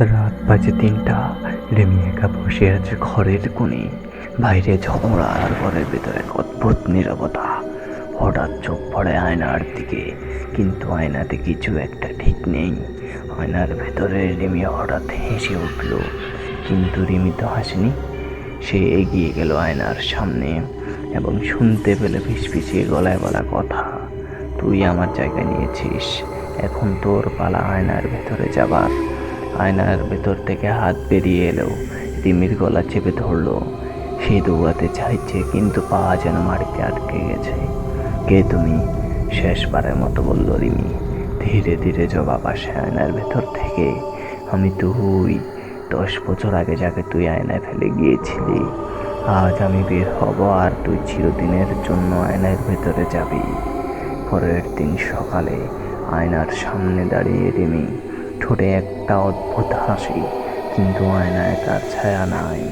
রাত বাজে তিনটা। রেমি একা বসে আছে ঘরের কোণে। বাইরে ঝগড়া আর ঘরের ভেতরে এক অদ্ভুত নীরবতা। হঠাৎ চোখ পড়ে আয়নার দিকে, কিন্তু আয়নাতে কিছু একটা ঠিক নেই। আয়নার ভেতরে রিমি হঠাৎ হেসে উঠল, কিন্তু রিমি তো হাসেনি। সে এগিয়ে গেল আয়নার সামনে এবং শুনতে পেলে ফিসফিসিয়ে গলায় বলা কথা, তুই আমার জায়গা নিয়েছিস, এখন তোর পালা আয়নার ভেতরে যাবার। আয়নার ভেতর থেকে হাত বেরিয়ে এলো রিমির গলা চেপে ধরলো। সে দৌড়াতে চাইছে, কিন্তু পা যেন মাটিতে আটকে গেছে। কে তুমি? শেষবারের মতো বলল রিমি। ধীরে ধীরে জবাব আসে আয়নার ভেতর থেকে। আমি তুই, দশ বছর আগে যাকে তুই আয়নায় ফেলে গিয়েছিলি, আজ আমি বের হব আর তুই চিরদিনের জন্য আয়নার ভেতরে যাবি। পরের দিন সকালে আয়নার সামনে দাঁড়িয়ে রিমি ঠোঁটে একটা অদ্ভুত হাসি কিন্তু আয়নায় তার ছায়া নাই।